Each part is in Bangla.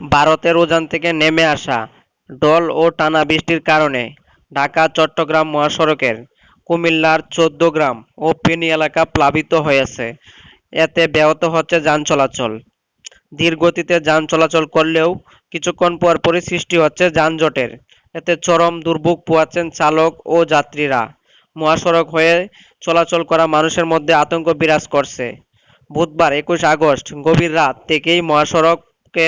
ভারতের উজান থেকে নেমে আসা ডল ও টানা বৃষ্টির কারণে ঢাকা, চট্টগ্রাম মহাসড়কের কুমিল্লার চৌদ্দগ্রাম ও ফেনী এলাকা প্লাবিত হয়েছে। এতে ব্যাহত হচ্ছে যান চলাচল। ধীর গতিতে যান চলাচল করলেও কিছুক্ষণ পর পরই সৃষ্টি হচ্ছে যানজটের এতে চরম দুর্ভোগ পোয়াচ্ছেন চালক ও যাত্রীরা। মহাসড়ক হয়ে চলাচল করা মানুষের মধ্যে আতঙ্ক বিরাজ করছে। বুধবার একুশ আগস্ট গভীর রাত থেকেই মহাসড়কে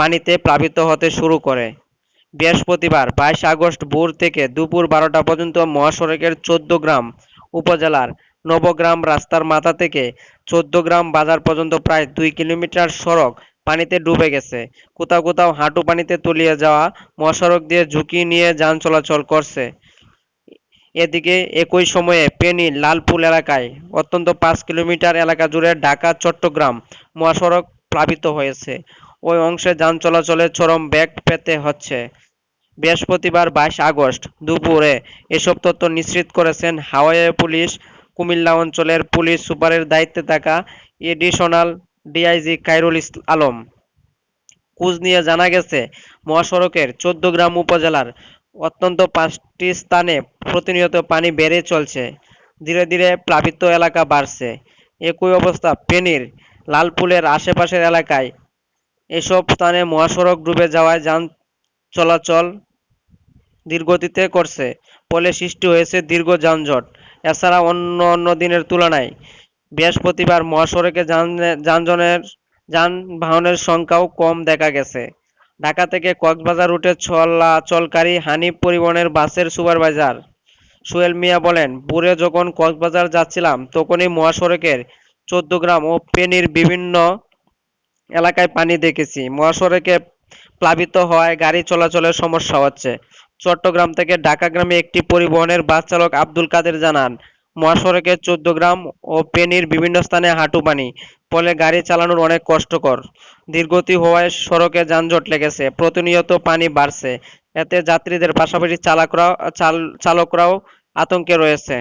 পানিতে প্লাবিত হতে শুরু করে। বৃহস্পতিবার বাইশ আগস্ট ভোর থেকে দুপুর বারোটা পর্যন্ত মহাসড়কের চৌদ্দগ্রাম উপজেলার নবগ্রাম রাস্তার মাথা থেকে চৌদ্দগ্রাম বাজার পর্যন্ত প্রায় দুই কিলোমিটার সড়ক পানিতে ডুবে গেছে। কোথাও কোথাও হাঁটু পানিতে তলিয়ে যাওয়া মহাসড়ক দিয়ে ঝুঁকি নিয়ে যান চলাচল করছে। এদিকে একই সময়ে পেনি লালপুল এলাকায় অত্যন্ত পাঁচ কিলোমিটার এলাকা জুড়ে ঢাকা চট্টগ্রাম মহাসড়ক প্লাবিত হয়েছে। ওই অংশে যান চলাচলে চরম বেগ পেতে হচ্ছে। বৃহস্পতিবার বাইশ আগস্ট দুপুরে এসব তথ্য নিশ্চিত করেছেন হাওয়াই পুলিশ। কুমিল্লা অঞ্চলের পুলিশ সুপারের দায়িত্বে থাকা এডিশনাল ডিআইজি ইস- আলম। খোঁজ নিয়ে জানা গেছে, মহাসড়কের চৌদ্দগ্রাম উপজেলার অত্যন্ত পাঁচটি স্থানে প্রতিনিয়ত পানি বেড়ে চলছে। ধীরে ধীরে প্লাবিত এলাকা বাড়ছে। একই অবস্থা ফেনীর লালপুলের আশেপাশের এলাকায় এসব স্থানে মহাসড়ক ডুবে যাওয়ায় যান চলাচল ধীরগতিতে করছে, ফলে সৃষ্টি হয়েছে দীর্ঘ যানজট। এছাড়া অন্য অন্য দিনের তুলনায় বৃহস্পতিবার মহাসড়কে যান, যানজনের, যানবাহনের সংখ্যাও কম দেখা গেছে। ঢাকা থেকে কক্সবাজার রুটে চলাচলকারী হানিফ পরিবহনের বাসের সুপারভাইজার সোহেল মিয়া বলেন, ভোরে যখন কক্সবাজার যাচ্ছিলাম, তখনই মহাসড়কের চৌদ্দগ্রাম ও ফেনীর বিভিন্ন এলাকায় পানি দেখেছি। মহাসড়কে প্লাবিত হওয়ায় গাড়ি চলাচলের সমস্যা হচ্ছে। চট্টগ্রাম থেকে ঢাকাগামী একটি পরিবহনের বাস চালক আব্দুল কাদের জানান, মহাসড়কে চৌদ্দগ্রাম ও পেনির বিভিন্ন স্থানে হাঁটু পানি, ফলে গাড়ি চালানোর অনেক কষ্টকর। ধীরগতি হওয়ায় সড়কে যানজট লেগেছে, প্রতিনিয়ত পানি বাড়ছে। এতে যাত্রীদের পাশাপাশি চালকরাও চাল চালকরাও আতঙ্কে রয়েছে।